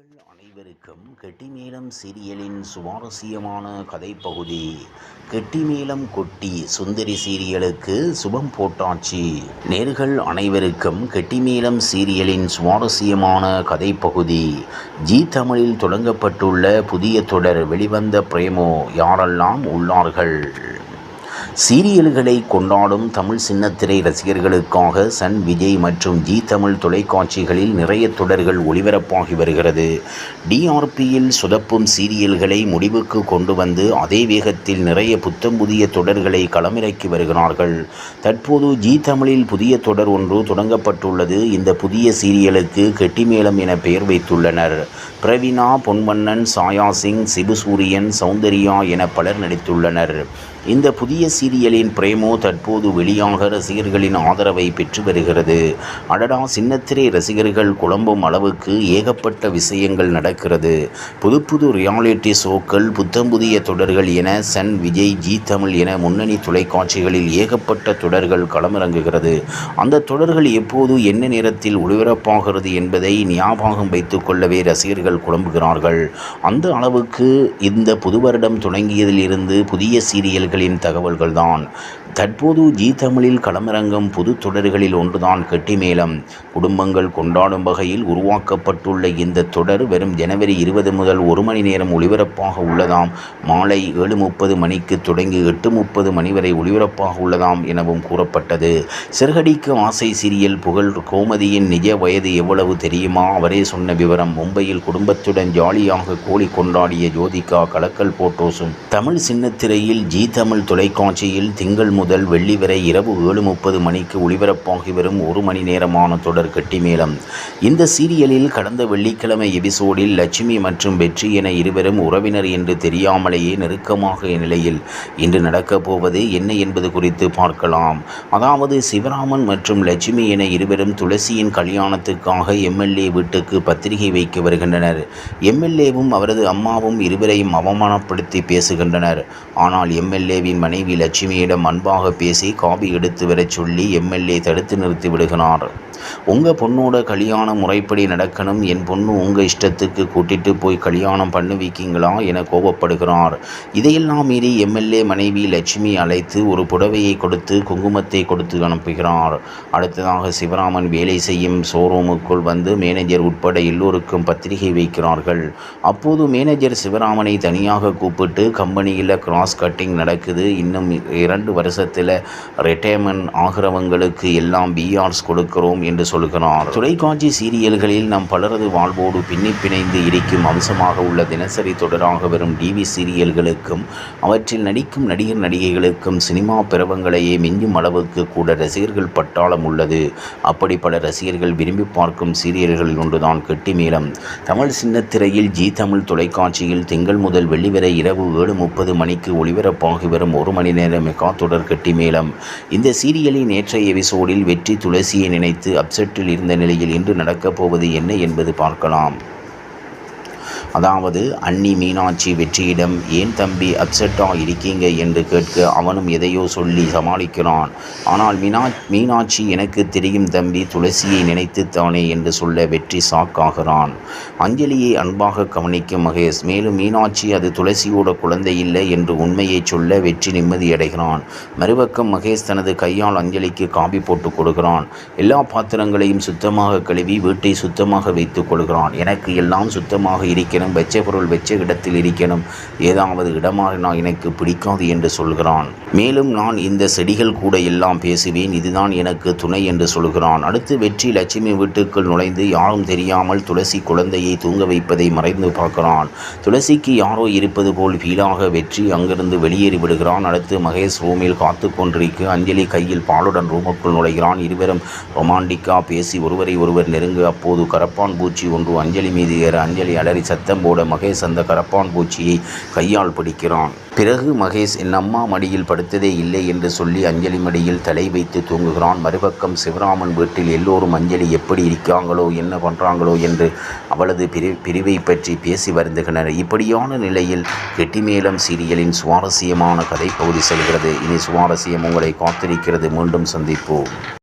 நேர்கள் அனைவருக்கும் கெட்டிமேளம் சீரியலின் சுவாரஸ்யமான கதைப்பகுதி கெட்டிமேளம் கொட்டி சுந்தரி சீரியலுக்கு சுபம் போட்டாச்சு. நேர்கள் அனைவருக்கும் கெட்டிமேளம் சீரியலின் சுவாரஸ்யமான கதைப்பகுதி ஜி தமிழில் தொடங்கப்பட்டுள்ள புதிய தொடர் வெளிவந்த பிரேமோ யாரெல்லாம் உள்ளார்கள்? சீரியல்களை கொண்டாடும் தமிழ் சின்னத்திரை ரசிகர்களுக்காக சன் விஜய் மற்றும் ஜி தமிழ் தொலைக்காட்சிகளில் நிறைய தொடர்கள் ஒளிபரப்பாகி வருகிறது. டிஆர்பியில் சுதப்பும் சீரியல்களை முடிவுக்கு கொண்டு வந்து அதே வேகத்தில் நிறைய புத்தம் புதிய தொடர்களை களமிறக்கி வருகிறார்கள். தற்போது ஜி தமிழில் புதிய தொடர் ஒன்று தொடங்கப்பட்டுள்ளது. இந்த புதிய சீரியலுக்கு கெட்டிமேளம் என பெயர் வைத்துள்ளனர். பிரவீனா பொன்மன்னன் சாயா சிங் சிபுசூரியன் சௌந்தர்யா என பலர் நடித்துள்ளனர். இந்த புதிய சீரியலின் பிரேமோ தற்போது வெளியாக ரசிகர்களின் ஆதரவை பெற்று வருகிறது. அடடா சின்னத்திரை ரசிகர்கள் குழம்பும் அளவுக்கு ஏகப்பட்ட விஷயங்கள் நடக்கிறது. புது புது ரியாலிட்டி ஷோக்கள் புத்தம் புதிய தொடர்கள் என சன் விஜய் ஜி தமிழ் என முன்னணி தொலைக்காட்சிகளில் ஏகப்பட்ட தொடர்கள் களமிறங்குகிறது. அந்த தொடர்கள் எப்போது என்ன நேரத்தில் ஒளிபரப்பாகிறது என்பதை ஞாபகம் வைத்துக் கொள்ளவே ரசிகர்கள் குழம்புகிறார்கள். அந்த அளவுக்கு இந்த புது வருடம் தொடங்கியதிலிருந்து புதிய சீரியல் அவர்களின் தகவல்கள் தான் தற்போது ஜீ தமிழில் களமிறங்கும் புது தொடர்களில் ஒன்றுதான் கெட்டிமேளம். குடும்பங்கள் கொண்டாடும் வகையில் உருவாக்கப்பட்டுள்ள இந்த தொடர் வெறும் ஜனவரி இருபது முதல் ஒரு மணி நேரம் ஒளிபரப்பாக உள்ளதாம். மாலை ஏழு முப்பது மணிக்கு தொடங்கி எட்டு முப்பது மணி வரை ஒளிபரப்பாக உள்ளதாம் எனவும் கூறப்பட்டது. சிறுகடிக்கு ஆசை சீரியல் புகழ் கோமதியின் நிஜ வயது எவ்வளவு தெரியுமா? அவரே சொன்ன விவரம் மும்பையில் குடும்பத்துடன் ஜாலியாக கோழி கொண்டாடிய ஜோதிகா கலக்கல் போட்டோஸும் தமிழ் சின்னத்திரையில் ஜீ தமிழ் தொலைக்காட்சியில் திங்கள் முதல் வெள்ளி வரை இரவு ஏழு முப்பது மணிக்கு ஒளிபரப்பாகி வரும் ஒரு மணி நேரமான தொடர் கட்டிமேளம் இந்த சீரியலில் கடந்த வெள்ளிக்கிழமை எபிசோடில் லட்சுமி மற்றும் வெற்றி என இருவரும் உறவினர் என்று தெரியாமலேயே நெருக்கமாக நிலையில் இன்று நடக்கப் போவது என்ன என்பது குறித்து பார்க்கலாம். அதாவது சிவராமன் மற்றும் லட்சுமி என இருவரும் துளசியின் கல்யாணத்துக்காக எம்எல்ஏ வீட்டுக்கு பத்திரிகை வைக்க வருகின்றனர். எம்எல்ஏவும் அவரது அம்மாவும் இருவரையும் அவமானப்படுத்தி பேசுகின்றனர். ஆனால் எம்எல்ஏவின் மனைவி லட்சுமியிடம் அன்பாக பேசி காபி எடுத்து வரச் சொல்லி எம்எல்ஏ தடுத்து நிறுத்தி விடுகிறார். உங்கள் பொண்ணோட கல்யாணம் முறைப்படி நடக்கணும் என் பொண்ணு உங்கள் இஷ்டத்துக்கு கூட்டிட்டு போய் கல்யாணம் பண்ணுவிக்கீங்களா என கோபப்படுகிறார். இதையெல்லாம் மீறி எம்எல்ஏ மனைவி லட்சுமி அழைத்து ஒரு புடவையை கொடுத்து குங்குமத்தை கொடுத்து அனுப்புகிறார். அடுத்ததாக சிவராமன் வேலை செய்யும் ஷோரூமுக்குள் வந்து மேனேஜர் உட்பட எல்லோருக்கும் பத்திரிகை வைக்கிறார்கள். அப்போது மேனேஜர் சிவராமனை தனியாக கூப்பிட்டு கம்பெனியில் கிராஸ் கட்டிங் நடக்குது இன்னும் இரண்டு வருஷம் மாதத்தில் ரிட்டையர்மெண்ட் ஆகிறவங்களுக்கு எல்லாம் பிஆர்ஸ் கொடுக்கிறோம் என்று சொல்கிறார். தொலைக்காட்சி சீரியல்களில் நம் பலரது வாழ்வோடு பின்னி பிணைந்து இருக்கும் அம்சமாக உள்ள தினசரி தொடராக வரும் டிவி சீரியல்களுக்கும் அவற்றில் நடிக்கும் நடிகர் நடிகைகளுக்கும் சினிமா பிரபங்களையே மிஞ்சும் அளவுக்கு கூட ரசிகர்கள் பட்டாளம் உள்ளது. அப்படி பல ரசிகர்கள் விரும்பி பார்க்கும் சீரியல்களில் ஒன்றுதான் கெட்டிமேளம். தமிழ் சின்னத்திரையில் ஜி தமிழ் தொலைக்காட்சியில் திங்கள் முதல் வெள்ளி வரை இரவு ஏழு முப்பது மணிக்கு ஒளிபரப்பாகி வரும் ஒரு மணி நேர மெகா தொடர் கெட்டிமேளம் இந்த சீரியலின் நேற்றைய எபிசோடில் வெற்றி துளசியை நினைத்து அப்செட்டில் இருந்த நிலையில் இன்று நடக்கப் போவது என்ன என்பது பார்க்கலாம். அதாவது அன்னி மீனாட்சி வெற்றியிடம் ஏன் தம்பி அப்செட்டாக இருக்கீங்க? என்று கேட்க அவனும் எதையோ சொல்லி சமாளிக்கிறான். ஆனால் மீனா மீனாட்சி எனக்கு தெரியும் தம்பி துளசியை நினைத்துத்தானே என்று சொல்ல வெற்றி சாக்காகிறான். அஞ்சலியை அன்பாக கவனிக்கும் மகேஷ் மேலும் மீனாட்சி அது துளசியோட குழந்தை இல்லை என்று உண்மையை சொல்ல வெற்றி நிம்மதியடைகிறான் மறுபக்கம் மகேஷ் தனது கையால் அஞ்சலிக்கு காபி போட்டு கொடுக்கிறான். எல்லா பாத்திரங்களையும் சுத்தமாக கழுவி வீட்டை சுத்தமாக வைத்துக் கொள்கிறான். எனக்கு எல்லாம் சுத்தமாக இருக்கணும் வெச்ச பொருள் வெச்ச இடத்தில் இருக்கணும். ஏதாவது இடமாறினா எனக்கு பிடிக்காது என்று சொல்கிறான். மேலும் நான் இந்த செடிகள் கூட எல்லாம் பேசுவேன் இதுதான் எனக்கு துணை என்று சொல்கிறான். அடுத்து வெற்றி லட்சுமி வீட்டுக்குள் நுழைந்து யாரும் தெரியாமல் துளசி குழந்தையை தூங்க வைப்பதை மறைந்து பார்க்கிறான். துளசிக்கு யாரோ இருப்பது போல் ஃபீலாக வெற்றி அங்கிருந்து வெளியேறி விடுகிறான். அடுத்து மகேஷ் ரூமில் காத்து கொண்டிருக்க அஞ்சலி கையில் பாலுடன் ரூமுக்குள் நுழைகிறான். இருவரும் ரொமாண்டிக்கா பேசி ஒருவரை ஒருவர் நெருங்க அப்போது கரப்பான் பூச்சி ஒன்று அஞ்சலி மீது ஏற அஞ்சலி அலறி சத்த போட மகேஷ் அந்த கரப்பான் பூச்சியை கையால் பிடிக்கிறான். பிறகு மகேஷ் என் அம்மா மடியில் படுத்ததே இல்லை என்று சொல்லி அஞ்சலி மடியில் தலை வைத்து தூங்குகிறான். மறுபக்கம் சிவராமன் வீட்டில் எல்லோரும் அஞ்சலி எப்படி இருக்காங்களோ என்ன பண்ணுறாங்களோ என்று அவளது பிரி பிரிவை பற்றி பேசி வருந்துகின்றனர். இப்படியான நிலையில் கெட்டிமேளம் சீரியலின் சுவாரஸ்யமான கதை பகுதி செல்கிறது. இனி சுவாரஸ்யம் உங்களை காத்திருக்கிறது. மீண்டும் சந்திப்போம்.